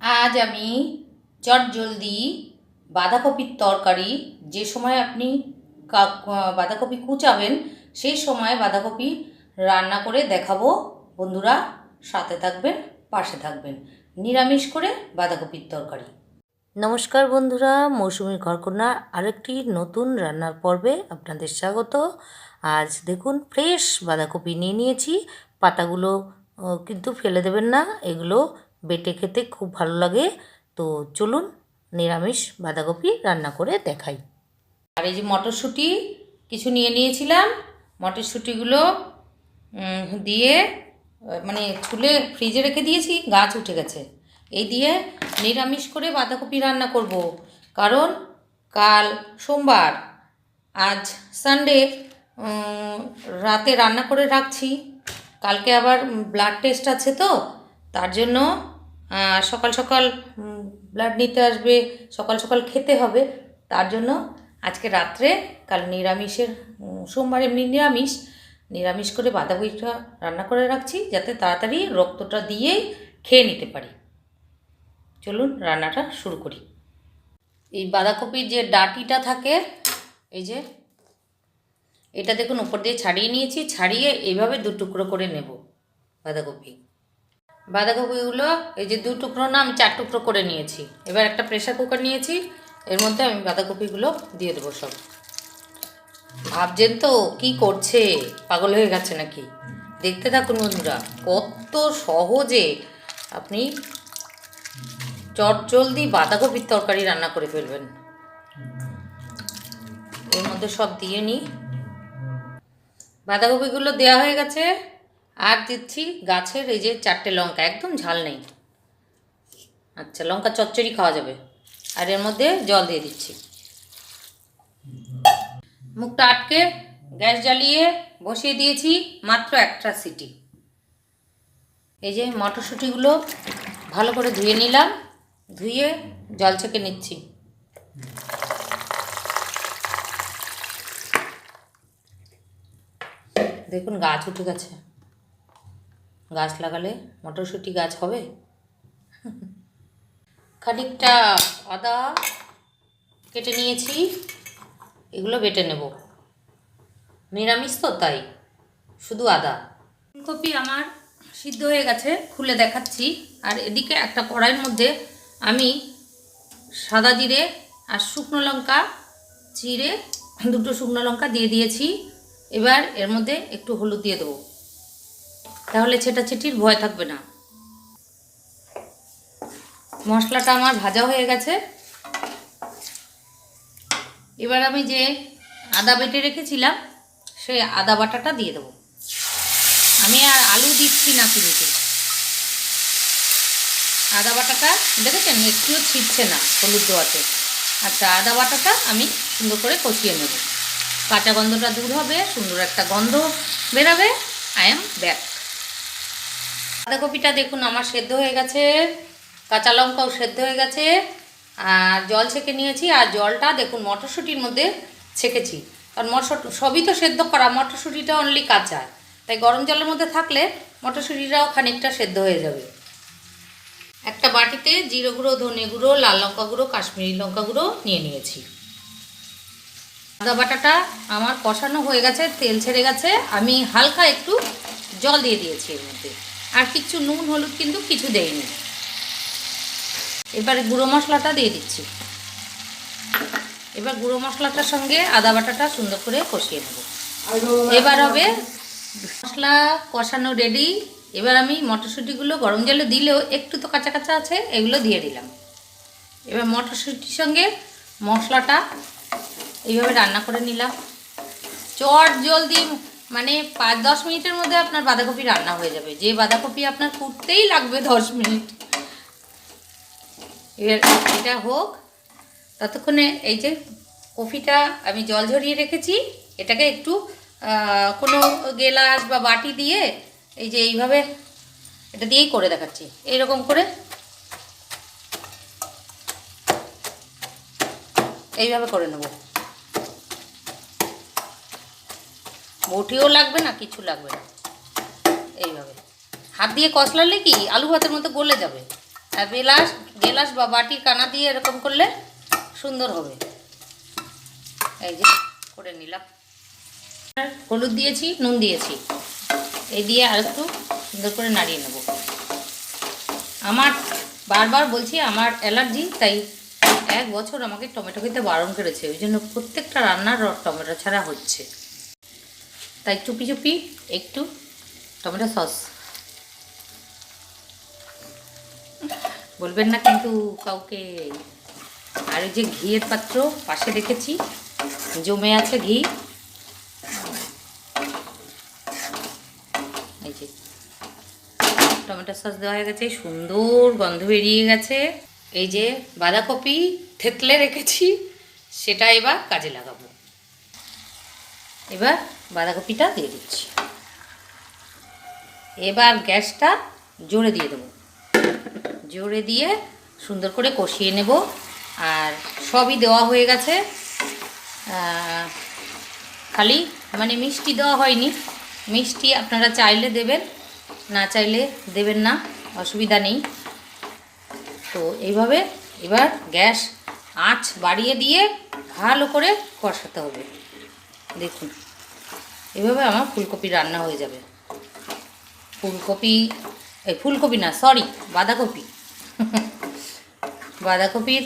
আজ আমি চটজলদি বাঁধাকপির তরকারি, যে সময় আপনি বাঁধাকপি কুচাবেন, সেই সময় বাঁধাকপি রান্না করে দেখাবো। বন্ধুরা, সাথে থাকবেন, পাশে থাকবেন। নিরামিষ করে বাঁধাকপির তরকারি। নমস্কার বন্ধুরা, মৌসুমীর ঘরকন্যার আরেকটি নতুন রান্নার পর্বে আপনাদের স্বাগত। আজ দেখুন, ফ্রেশ বাঁধাকপি নিয়ে নিয়েছি। পাতাগুলো কিন্তু ফেলে দেবেন না, এগুলো বেটে খেতে খুব ভালো লাগে। তো চলুন নিরামিষ বাঁধাকপি রান্না করে দেখাই। আর এই যে মটরশুঁটি কিছু নিয়ে নিয়েছিলাম। মটরশুঁটিগুলো দিয়ে মানে ছুলে ফ্রিজে রেখে দিয়েছি, গাছ উঠে গেছে। এই দিয়ে নিরামিষ করে বাঁধাকপি রান্না করব। কারণ কাল সোমবার, আজ সানডে রাতে রান্না করে রাখছি। কালকে আবার ব্লাড টেস্ট আছে তো, তার জন্য সকাল সকাল ব্লাড নিতে আসবে, সকাল সকাল খেতে হবে। তার জন্য আজকে রাত্রে কাল নিরামিষের সোমবার এমনি নিরামিষ। নিরামিষ করে বাঁধাকপিটা রান্না করে রাখছি, যাতে তাড়াতাড়ি রক্তটা দিয়েই খেয়ে নিতে পারি। চলুন রান্নাটা শুরু করি। এই বাঁধাকপির যে ডাটিটা থাকে, এই যে, এটা দেখুন উপর দিয়ে ছাড়িয়ে নিয়েছি। ছাড়িয়ে এইভাবে দু টুকরো করে নেব বাঁধাকপি। বাঁধাকপিগুলো এই যে দু টুকরো না আমি চার টুকরো করে নিয়েছি। এবার একটা প্রেশার কুকার নিয়েছি, এর মধ্যে আমি বাঁধাকপিগুলো দিয়ে দেবো সব। ভাবছেন তো, কি করছে? পাগল হয়ে গেছে নাকি? দেখতে থাকুন বন্ধুরা, কত সহজে আপনি চটজলদি বাঁধাকপির তরকারি রান্না করে ফেলবেন। এর মধ্যে সব দিয়ে নিই বাঁধাকপিগুলো দেওয়া হয়ে গেছে। আর দিচ্ছি গাছের এই যে চারটে লঙ্কা, একদম ঝাল নেই। আচ্ছা লঙ্কা চচ্চড়ি খাওয়া যাবে। আর এর মধ্যে জল দিয়ে দিচ্ছি। মুখটা আটকে, গ্যাস জ্বালিয়ে বসিয়ে দিয়েছি মাত্র একটা সিটি। এই যে মটরশুঁটিগুলো ভালো করে ধুয়ে নিলাম, ধুয়ে জল ছেঁকে নিচ্ছি। দেখুন, গাছ উঠে গেছে। গাছ লাগালে মটরশুঁটি গাছ হবে? খানিকটা আদা কেটে নিয়েছি, এগুলো বেটে নেব। নিরামিষ তো তাই, শুধু আদা। ফুলকপি আমার সিদ্ধ হয়ে গেছে, খুলে দেখাচ্ছি। আর এদিকে একটা কড়াইয়ের মধ্যে আমি সাদা জিরে আর শুকনো লঙ্কা চিড়ে দুটো শুকনো লঙ্কা দিয়ে দিয়েছি। এবার এর মধ্যে একটু হলুদ দিয়ে দেবো। তাহলে ছেটা ছেটাছেটির ভয় থাকবে না। মশলাটা আমার ভাজা হয়ে গেছে। এবার আমি যে আদা বেটে রেখেছিলাম, সেই আদা বাটাটা দিয়ে দেবো। আমি আর আলু দিচ্ছি না কিন্তু আদা বাটাটা, দেখেছেন? একটুও ছিটছে না হলুদ দেওয়াতে আচ্ছা আদা বাটাটা আমি সুন্দর করে কষিয়ে নেব। কাঁচা গন্ধটা দূর হবে, সুন্দর একটা গন্ধ বেরাবে। আই এম ব্যাক বাঁধাকপিটা দেখুন, আমার সেদ্ধ হয়ে গেছে, কাঁচা লঙ্কাও সেদ্ধ হয়ে গেছে, আর জল ছেঁকে নিয়েছি, আর জলটা দেখুন, মটরশুঁটির মধ্যে ছেঁকেছি। কারণ মটর সবই তো সেদ্ধ করা, মটরশুঁটিটা অনলি কাঁচা। তাই গরম জলের মধ্যে থাকলে মটরশুঁটিটাও খানিকটা সেদ্ধ হয়ে যাবে। একটা বাটিতে জিরে গুঁড়ো, ধনে গুঁড়ো, লাল লঙ্কা গুঁড়ো, কাশ্মীরি লঙ্কা গুঁড়ো নিয়ে নিয়েছি। আদা বাটাটা আমার কষানো হয়ে গেছে, তেল ছেড়ে গেছে, আমি হালকা একটু জল দিয়ে দিয়েছি এর মধ্যে। আর কিছু নুন, হলুদ কিন্তু কিছু দেইনি। এবারে গুঁড়ো মশলাটা দিয়ে দিচ্ছি। এবার গুঁড়ো মশলাটার সঙ্গে আদা বাটাটা সুন্দর করে কষিয়ে নেব। এবার হবে মশলা কষানো রেডি এবার আমি মটরশুঁটিগুলো গরম জলে দিলেও একটু তো কাঁচা কাঁচা আছে, এগুলো দিয়ে দিলাম। এবার মটরশুঁটির সঙ্গে মশলাটা এইভাবে রান্না করে নিলাম। চট জলদি মানে পাঁচ, দশ মিনিটের মধ্যে আপনার বাঁধাকপি রান্না হয়ে যাবে। যে বাঁধাকপি আপনার ফুটতেই লাগবে দশ মিনিট। এবার এটা হোক, ততক্ষণে এই যে কফিটা আমি জল ঝরিয়ে রেখেছি, এটাকে একটু কোনো গেলাস বা বাটি দিয়ে এই যে এইভাবে এটা দিয়েই করে দেখাচ্ছি। এইরকম করে এইভাবে করে নেব। বটিও লাগবে না, কিছু লাগবে না। এইভাবে। হাত দিয়ে কষলালে কি আলু ভাতের মতো গলে যাবে? আর বেলাস গেলাস বা বাটি কানা দিয়ে এরকম করলে সুন্দর হবে। এই যে, করে নিলাম। হলুদ দিয়েছি, নুন দিয়েছি। এই দিয়ে আর একটু সুন্দর করে নাড়িয়ে নেব। আমার বারবার বলছি, আমার অ্যালার্জি, তাই এক বছর আমাকে টমেটো খেতে বারণ করেছে। ওই জন্য প্রত্যেকটা রান্নার টমেটো ছাড়া হচ্ছে। তাই চুপি চুপি একটু টমেটো সস। বলবেন না কিন্তু কাউকে। আর যে ঘিয়ের পাত্র পাশে রেখেছি, জমে আছে ঘি। এই যে টমেটো সস দেওয়া হয়ে গেছে, সুন্দর গন্ধ বেরিয়ে গেছে। এই যে বাঁধাকপি থেতলে রেখেছি, সেটা এবার কাজে লাগাবো। এবার বাঁধাকপিটা দিয়ে দিচ্ছি। এবার গ্যাসটা জোরে দিয়ে দেবো। জোরে দিয়ে সুন্দর করে কষিয়ে নেব। আর সবই দেওয়া হয়ে গেছে। খালি মানে মিষ্টি দেওয়া হয়নি। মিষ্টি আপনারা চাইলে দেবেন, না চাইলে দেবেন না, অসুবিধা নেই। তো এইভাবে এবার গ্যাস আঁচ বাড়িয়ে দিয়ে ভালো করে কষাতে হবে। দেখুন। এভাবে আমার ফুলকপি রান্না হয়ে যাবে। ফুলকপি, এই ফুলকপি না সরি বাঁধাকপি। বাঁধাকপির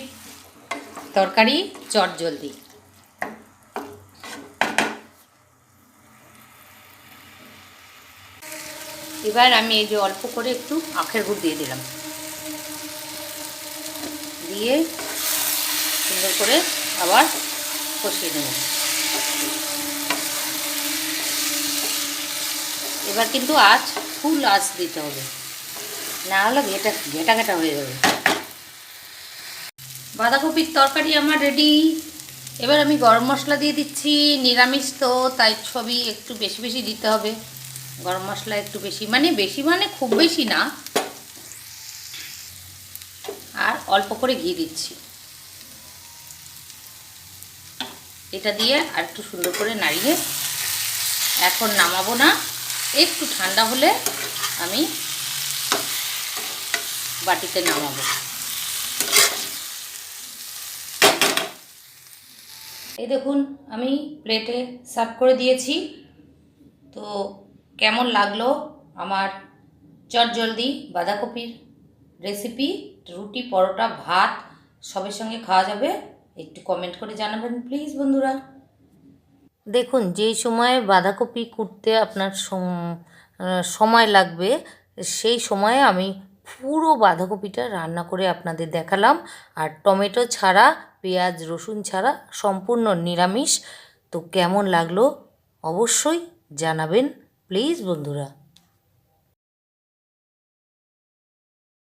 তরকারি চট জলদি। এবার আমি এই যে অল্প করে একটু আখের গুড় দিয়ে দিলাম। দিয়ে সুন্দর করে আবার কষিয়ে নেব। এবার কিন্তু আঁচ ফুল আঁচ দিতে হবে। না হলে ঘেটা ঘেটা ঘেটা হয়ে যাবে। বাঁধাকপির তরকারি আমার রেডি এবার আমি গরম মশলা দিয়ে দিচ্ছি, নিরামিষ তো, তাই সবই একটু বেশি বেশি দিতে হবে। গরম মশলা একটু বেশি মানে বেশি মানে খুব বেশি না। আর অল্প করে ঘি দিচ্ছি। এটা দিয়ে আর একটু সুন্দর করে নাড়িয়ে এখন নামাবো না। একটু ঠান্ডা হলে আমি বাটিতে নামাবো। এই দেখুন, আমি প্লেটে সার্ভ করে দিয়েছি। তো কেমন লাগল আমার চটজলদি বাঁধাকপির রেসিপি? রুটি, পরোটা, ভাত সবের সঙ্গে খাওয়া যাবে? একটু কমেন্ট করে জানাবেন প্লিজ বন্ধুরা। দেখুন, যেই সময়ে বাঁধাকপি কুটতে আপনার সময় লাগবে, সেই সময়ে আমি পুরো বাঁধাকপিটা রান্না করে আপনাদের দেখালাম। আর টমেটো ছাড়া, পেঁয়াজ, রসুন ছাড়া সম্পূর্ণ নিরামিষ। তো কেমন লাগল অবশ্যই জানাবেন, প্লিজ বন্ধুরা।